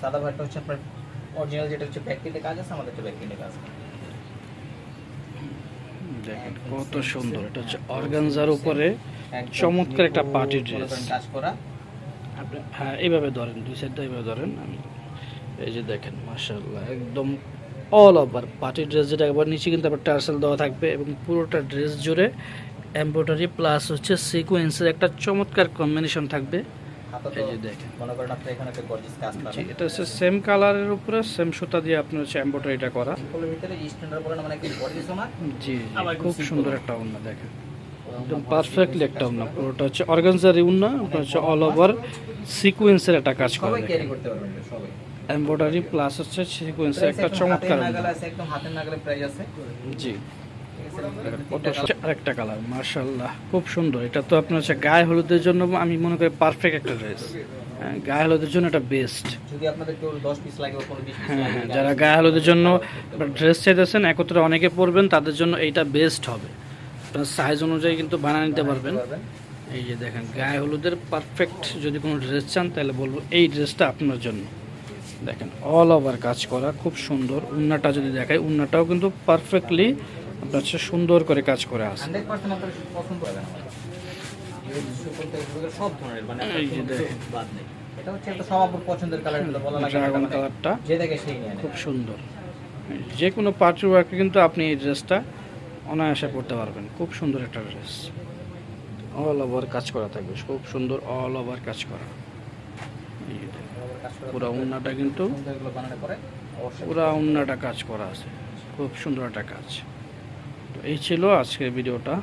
সাদা ভাইটা হচ্ছে আপনার অরিজিনাল যেটা হচ্ছে ব্যাকপ্রিন্টে কাজ আছে আমাদের ব্যাকপ্রিন্টে কাজ আছে। দেখেন কত সুন্দর। এটা হচ্ছে অর্গানজার উপরে চমৎকার একটা dress। করেন কাজ করা। আপনি হ্যাঁ এইভাবে ধরেন দুই সাইডটা এইভাবে ধরেন। এই যে দেখেন মার্শাল্লাহ একদম অল ওভার পার্টি ড্রেস যেটা একবার নিচে কিন্তু আবার টার্সেল দেওয়া থাকবে এবং পুরোটা ড্রেস জুড়ে এমব্রয়ডারি প্লাস হচ্ছে সিকোয়েন্সের একটা চমৎকার কম্বিনেশন থাকবে। হাতে তো মনে করেন আপনি এখানে একটা গর্জিয়াস কাজ পাবেন এটা হচ্ছে সেম কালারের উপরে সেম সুতা দিয়ে আপনার হচ্ছে এমব্রয়ডারিটা করা। সিম্পলের ভিতরে স্ট্যান্ডার্ড বলেন মানে কি গর্জিয়াস না? জি জি, খুব সুন্দর একটা ওড়না দেখেন। একদম পারফেক্টলি একটা ওড়না। পুরোটা হচ্ছে অর্গানজারি ওড়না আপনার হচ্ছে অল ওভার সিকোয়েন্সের একটা কাজ করা সবাই ক্যারি করতে পারবেন সবাই। এমব্রয়ডারি প্লাস হচ্ছে সিকোয়েন্সের একটা চমৎকার হাতের ওড়না। নাগালে আছে একদম হাতের নাগালে প্রাইস আছে। জি। সু- আরেকটা কালার মার্শাল্লাহ খুব সুন্দর। এটা তো আপনার হচ্ছে গায়ে হলুদের জন্য আমি মনে করি পারফেক্ট একটা ড্রেস গায়ে হলুদের জন্য এটা বেস্ট যদি আপনাদের কেউ 10 পিস লাগে বা 15 পিস হ্যাঁ হ্যাঁ যারা গায়ে হলুদের জন্য ড্রেস চাইতেছেন একত্রে অনেকে পরবেন তাদের জন্য এইটা বেস্ট হবে। আপনার সাইজ অনুযায়ী কিন্তু বানিয়ে নিতে পারবেন। পারবেন। এই যে দেখেন গায়ে হলুদের পারফেক্ট যদি কোনো ড্রেস চান তাহলে বলব এই ড্রেসটা আপনার জন্য। দেখেন অল ওভার কাজ করা খুব সুন্দর। উন্নাটা যদি দেখায় উন্নাটাও কিন্তু পারফেক্টলি আপনার হচ্ছে সুন্দর করে কাজ করে আছে। 100% আপনার পছন্দ হবে আমাদের সকল থেকে শুরু করে সব ধরনের মানে যে কোনো দেখেন। বাদ নেই। এটা হচ্ছে একটা সব পছন্দের কালার বলা লাগে ড্রাগন মানে কালারটা যে দেখে সেই নিয়ে খুব সুন্দর। যে কোনো পার্টি ওয়ার্কে কিন্তু আপনি এই ড্রেসটা অনায়াসে পড়তে পারবেন। খুব সুন্দর একটা ড্রেস অল ওভার কাজ করা থাকবে। খুব সুন্দর অল ওভার কাজ করা। পুরো উন্নাটা কিন্তু পুরো উন্নাটা কাজ করা আছে। খুব সুন্দর একটা কাজ। এই ছিল আজকের ভিডিওটা।